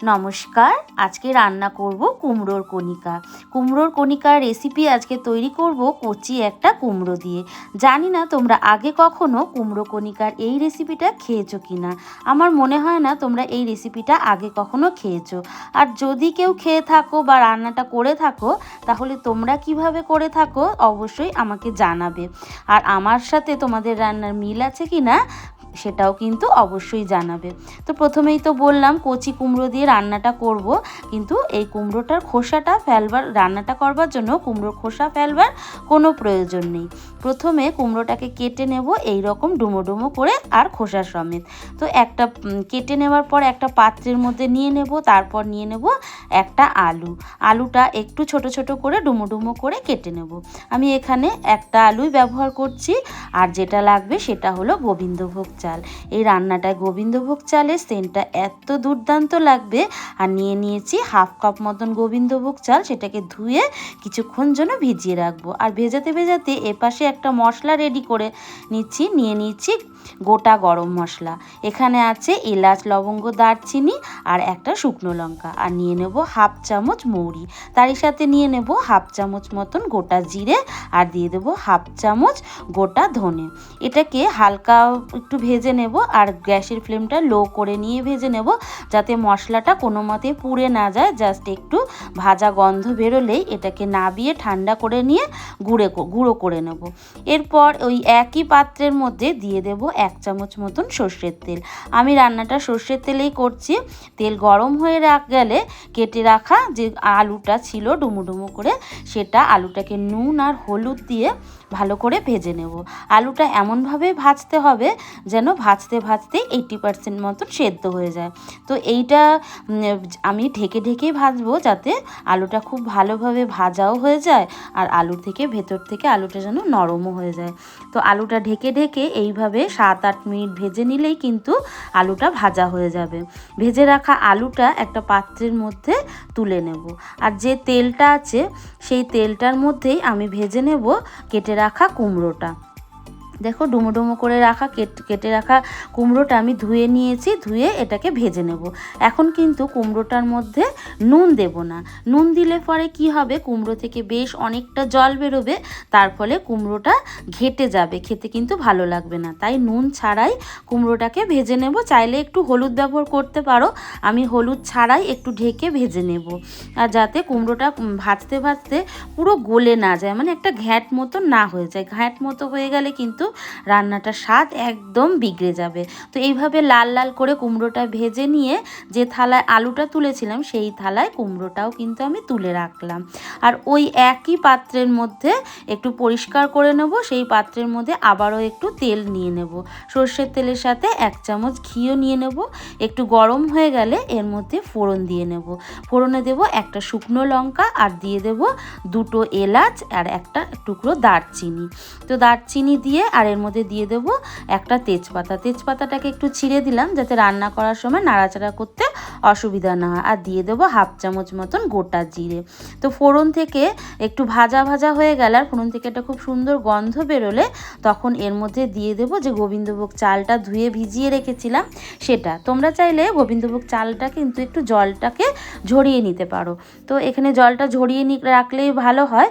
নমস্কার, আজকে রান্না করব কুমড়োর কণিকা। কুমড়োর কণিকার রেসিপি আজকে তৈরি করব কচি একটা কুমড়ো দিয়ে। জানি না তোমরা আগে কখনো কুমড়ো কণিকার এই রেসিপিটা খেয়েছো কি না আমার মনে হয় না তোমরা এই রেসিপিটা আগে কখনো খেয়েছো। আর যদি কেউ খেয়ে থাকো বা রান্নাটা করে থাকো, তাহলে তোমরা কীভাবে করে থাকো অবশ্যই আমাকে জানাবে। আর আমার সাথে তোমাদের রান্নার মিল আছে কি না সেটাও কিন্তু অবশ্যই জানাবে। তো প্রথমেই তো বললাম, কচি কুমড়ো দিয়ে রান্নাটা করব, কিন্তু এই কুমড়োটার খোসাটা ফেলবার, রান্নাটা করবার জন্য কুমড়োর খোসা ফেলবার কোনো প্রয়োজন নেই। প্রথমে কুমড়োটাকে কেটে নেব এই রকম ডুমো ডুমো করে আর খোসা সমেত। তো একটা কেটে নেওয়ার পর একটা পাত্রের মধ্যে নিয়ে নেব, তারপর নিয়ে নেব একটা আলু। আলুটা একটু ছোট ছোট করে ডুমো ডুমো করে কেটে নেব। আমি এখানে একটা আলুই ব্যবহার করছি, আর যেটা লাগবে সেটা হলো গোবিন্দভোগ। চাল। এই রান্নাটায় গোবিন্দভোগ চালের সেন্টটা এত দুর্দান্ত লাগবে। আর নিয়ে নিয়েছি হাফ কাপ মতন গোবিন্দভোগ চাল, সেটাকে ধুয়ে কিছুক্ষণ জন্য ভিজিয়ে রাখব। আর ভেজাতে ভেজাতে এপাশে একটা মশলা রেডি করে নিচ্ছি। নিয়ে নিচ্ছি গোটা গরম মশলা। এখানে আছে এলাচ, লবঙ্গ, দারচিনি আর একটা শুকনো লঙ্কা। আর নিয়ে নেব হাফ চামচ মৌরি। তারই সাথে নিয়ে নেব হাফ চামচ মতন গোটা জিরে। আর দিয়ে দেবো হাফ চামচ গোটা ধনে। এটাকে হালকা একটু ভেজে নেব আর গ্যাসের ফ্লেমটা লো করে নিয়ে ভেজে নেব যাতে মশলাটা কোনো মতে পুড়ে না যায়। জাস্ট একটু ভাজা গন্ধ বেরোলেই এটাকে নাবিয়ে ঠান্ডা করে নিয়ে গুঁড়ে গুঁড়ো করে নেব। এরপর ওই একই পাত্রের মধ্যে দিয়ে দেব এক চামচ মতন সর্ষের তেল। আমি রান্নাটা সর্ষের তেলেই করছি। তেল গরম হয়ে রাখ গেলে কেটে রাখা যে আলুটা ছিল ডুমো ডুমো করে সেটা আলুটাকে নুন আর হলুদ দিয়ে ভালো করে ভেজে নেব। আলুটা এমনভাবে ভাজতে হবে যেন ভাজতে ভাজতে এইটি পার্সেন্ট মতন সেদ্ধ হয়ে যায়। তো এইটা আমি ঢেকে ঢেকেই ভাজবো যাতে আলুটা খুব ভালোভাবে ভাজাও হয়ে যায় আর আলু থেকে, ভেতর থেকে আলুটা যেন নরমও হয়ে যায়। তো আলুটা ঢেকে ঢেকে এইভাবে সাত আট মিনিট ভেজে নিলেই কিন্তু আলুটা ভাজা হয়ে যাবে। ভেজে রাখা আলুটা একটা পাত্রের মধ্যে তুলে নেব। আর যে তেলটা আছে, সেই তেলটার মধ্যেই আমি ভেজে নেব কেটে রাখা কুমড়োটা। দেখো ডুমো ডুমো করে রাখা কেটে রাখা কুমড়োটা আমি ধুয়ে নিয়েছি, ধুয়ে এটাকে ভেজে নেব। এখন কিন্তু কুমড়োটার মধ্যে নুন দেব না। নুন দিলে পরে কি হবে? কুমড়ো থেকে বেশ অনেকটা জল বেরোবে, তার ফলে কুমড়োটা ঘেটে যাবে, খেতে কিন্তু ভালো লাগবে না। তাই নুন ছাড়াই কুমড়োটাকে ভেজে নেব। চাইলে একটু হলুদ ব্যবহার করতে পারো। আমি হলুদ ছাড়াই একটু ঢেকে ভেজে নেব। আর যাতে কুমড়োটা ভাজতে ভাজতে পুরো গলে না যায় মানে একটা ঘ্যাট মতো না হয়ে যায়। ঘ্যাট মতো হয়ে গেলে কিন্তু রান্নাটার স্বাদ একদম বিগড়ে যাবে। তো এইভাবে লাল লাল করে কুমড়োটা ভেজে নিয়ে যে থালায় আলুটা তুলেছিলাম, সেই থালায় কুমড়োটাও কিন্তু আমি তুলে রাখলাম। আর ওই একই পাত্রের মধ্যে একটু পরিষ্কার করে নেব, সেই পাত্রের মধ্যে আবারও একটু তেল নিয়ে নেব। সর্ষের তেলের সাথে এক চামচ ঘিও নিয়ে নেব। একটু গরম হয়ে গেলে এর মধ্যে ফোড়ন দিয়ে নেব। ফোড়নে দেব একটা শুকনো লঙ্কা আর দিয়ে দেব দুটো এলাচ আর একটা টুকরো দারচিনি। তো দারচিনি দিয়ে আর এর মধ্যে দিয়ে দেব একটা তেজপাতা। তেজপাতাটাকে একটু ছিঁড়ে দিলাম যাতে রান্না করার সময় নাড়াচাড়া করতে অসুবিধা না হয়। আর দিয়ে দেবো হাফ চামচ মতন গোটা জিরে। তো ফোড়ন থেকে একটু ভাজা ভাজা হয়ে গেল আর ফোড়ন থেকে একটা খুব সুন্দর গন্ধ বেরোলে তখন এর মধ্যে দিয়ে দেবো যে গোবিন্দভোগ চালটা ধুয়ে ভিজিয়ে রেখেছিলাম সেটা। তোমরা চাইলে গোবিন্দভোগ চালটা কিন্তু একটু জলটাকে ঝরিয়ে নিতে পারো। তো এখানে জলটা ঝরিয়ে রাখলেই ভালো হয়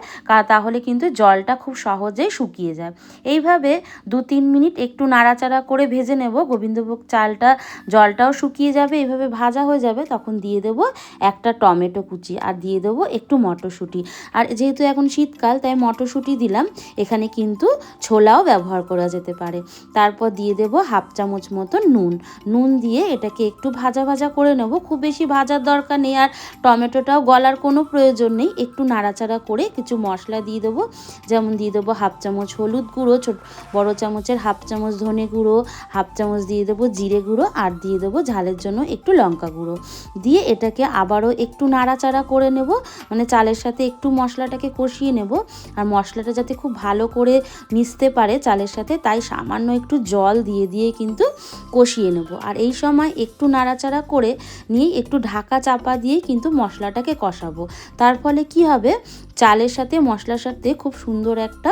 তাহলে কিন্তু জলটা খুব সহজেই শুকিয়ে যায়। এইভাবে দু তিন মিনিট একটু নাড়াচাড়া করে ভেজে নেব। গোবিন্দভোগ চালটা, জলটাও শুকিয়ে যাবে, এভাবে ভাজা হয়ে যাবে, তখন দিয়ে দেবো একটা টমেটো কুচি আর দিয়ে দেবো একটু মটরশুঁটি। আর যেহেতু এখন শীতকাল, তাই মটরশুঁটি দিলাম। এখানে কিন্তু ছোলাও ব্যবহার করা যেতে পারে। তারপর দিয়ে দেব হাফ চামচ মতো নুন। নুন দিয়ে এটাকে একটু ভাজা ভাজা করে নেব। খুব বেশি ভাজার দরকার নেই আর টমেটোটাও গলার কোনো প্রয়োজন নেই। একটু নাড়াচাড়া করে কিছু মশলা দিয়ে দেবো। যেমন দিয়ে দেবো হাফ চামচ হলুদ গুঁড়ো বড় চামচের হাফ চামচ ধনে গুঁড়ো, হাফ চামচ দিয়ে দেবো জিরে গুঁড়ো আর দিয়ে দেবো ঝালের জন্য একটু লঙ্কা গুঁড়ো। দিয়ে এটাকে আবারও একটু নাড়াচাড়া করে নেব মানে চালের সাথে একটু মশলাটাকে কষিয়ে নেব। আর মশলাটা যাতে খুব ভালো করে মিশতে পারে চালের সাথে, তাই সামান্য একটু জল দিয়ে দিয়ে কিন্তু কষিয়ে নেব। আর এই সময় একটু নাড়াচাড়া করে নিয়ে একটু ঢাকা চাপা দিয়ে কিন্তু মশলাটাকে কষাবো। তার ফলে কি হবে? চালের সাথে, মশলার সাথে খুব সুন্দর একটা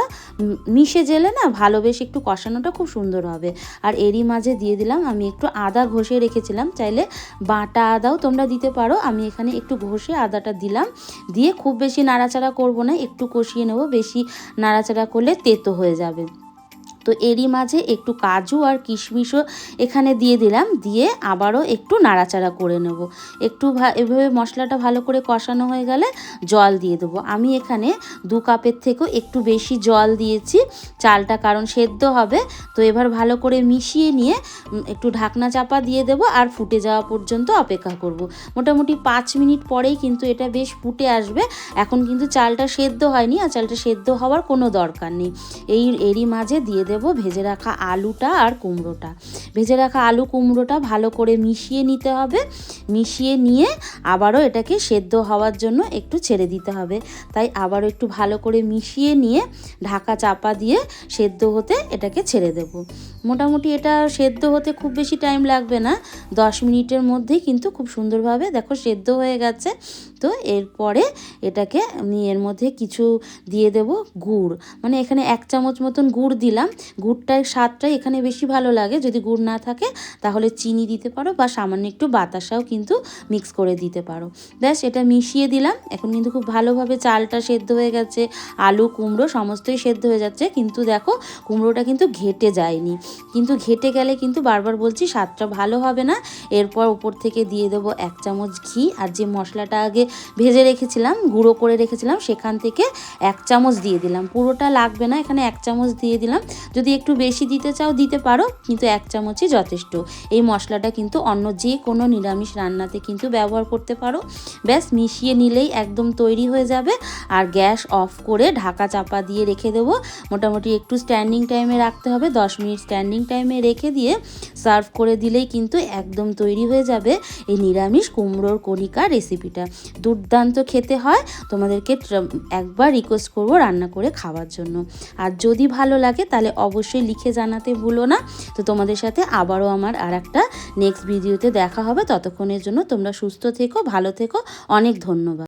মিশে জেলে না ভালোবেসে একটু কষানোটা খুব সুন্দর হবে। আর এরই মাঝে দিয়ে দিলাম, আমি একটু আদা ঘষে রেখেছিলাম। চাইলে বাটা আদাও তোমরা দিতে পারো। আমি এখানে একটু ঘষে আদাটা দিলাম। দিয়ে খুব বেশি নাড়াচাড়া করব না, একটু কষিয়ে নেব। বেশি নাড়াচাড়া করলে তেতো হয়ে যাবে। তো এরই মাঝে একটু কাজু আর কিশমিশও এখানে দিয়ে দিলাম, দিয়ে আবারও একটু নাড়াচাড়া করে নেব। একটু এভাবে মশলাটা ভালো করে কষানো হয়ে গেলে জল দিয়ে দেবো। আমি এখানে দু কাপের থেকেও একটু বেশি জল দিয়েছি, চালটা কারণ সেদ্ধ হবে, তো এবার ভালো করে মিশিয়ে নিয়ে একটু ঢাকনা চাপা দিয়ে দেবো আর ফুটে যাওয়া পর্যন্ত অপেক্ষা করব। মোটামুটি পাঁচ মিনিট পরেই কিন্তু এটা বেশ ফুটে আসবে। এখন কিন্তু চালটা সেদ্ধ হয়নি আর চালটা সেদ্ধ হওয়ার কোনো দরকার নেই। এই, এরই মাঝে দিয়ে দেবো ভেজে রাখা আলুটা আর কুমড়োটা। ভেজে রাখা আলু কুমড়োটা ভালো করে মিশিয়ে নিতে হবে। মিশিয়ে নিয়ে আবারও এটাকে সেদ্ধ হওয়ার জন্য একটু ছেড়ে দিতে হবে। তাই আবারও একটু ভালো করে মিশিয়ে নিয়ে ঢাকা চাপা দিয়ে সেদ্ধ হতে এটাকে ছেড়ে দেব। মোটামুটি এটা সেদ্ধ হতে খুব বেশি টাইম লাগবে না। দশ মিনিটের মধ্যেই কিন্তু খুব সুন্দরভাবে দেখো সেদ্ধ হয়ে গেছে। তো এরপরে এটাকে আমি এর মধ্যে কিছু দিয়ে দেব গুড়। মানে এখানে এক চামচ মতন গুড় দিলাম। গুড়টার স্বাদটাই এখানে বেশি ভালো লাগে। যদি গুড় না থাকে তাহলে চিনি দিতে পারো বা সামান্য একটু বাতাসাও কিন্তু মিক্স করে দিতে পারো। ব্যাস, এটা মিশিয়ে দিলাম। এখন কিন্তু খুব ভালোভাবে চালটা সেদ্ধ হয়ে গেছে। আলু, কুমড়ো সমস্তই সেদ্ধ হয়ে যাচ্ছে। কিন্তু দেখো, কুমড়োটা কিন্তু ঘেটে যায়নি। কিন্তু ঘেটে গেলে কিন্তু বারবার বলছি, স্বাদটা ভালো হবে না। এরপর উপর থেকে দিয়ে দেবো এক চামচ ঘি। আর যে মশলাটা আগে ভেজে রেখেছিলাম, গুঁড়ো করে রেখেছিলাম, সেখান থেকে এক চামচ দিয়ে দিলাম। পুরোটা লাগবে না, এখানে এক চামচ দিয়ে দিলাম। যদি একটু বেশি দিতে চাও, দিতে পারো। কিন্তু এক চামচই যথেষ্ট। এই মশলাটা কিন্তু অন্য যে কোনো নিরামিষ রান্নাতে কিন্তু ব্যবহার করতে পারো। ব্যাস, মিশিয়ে নিলেই একদম তৈরি হয়ে যাবে। আর গ্যাস অফ করে ঢাকা চাপা দিয়ে রেখে দেবো। মোটামুটি একটু স্ট্যান্ডিং টাইমে রাখতে হবে। দশ মিনিট স্ট্যান্ডিং টাইমে রেখে দিয়ে সার্ভ করে দিলেই কিন্তু একদম তৈরি হয়ে যাবে এই নিরামিষ কুমড়োর কণিকা রেসিপিটা। দুর্দান্ত খেতে হয়। তোমাদেরকে একবার রিকোয়েস্ট করব রান্না করে খাওয়ার জন্য। আর যদি ভালো লাগে তাহলে অবশ্যই লিখে জানাতে ভুলো না। তো তোমাদের সাথে আবারও আমার আর একটা নেক্সট ভিডিওতে দেখা হবে। ততক্ষণের জন্য তোমরা সুস্থ থেকো ভালো থেকো। অনেক ধন্যবাদ।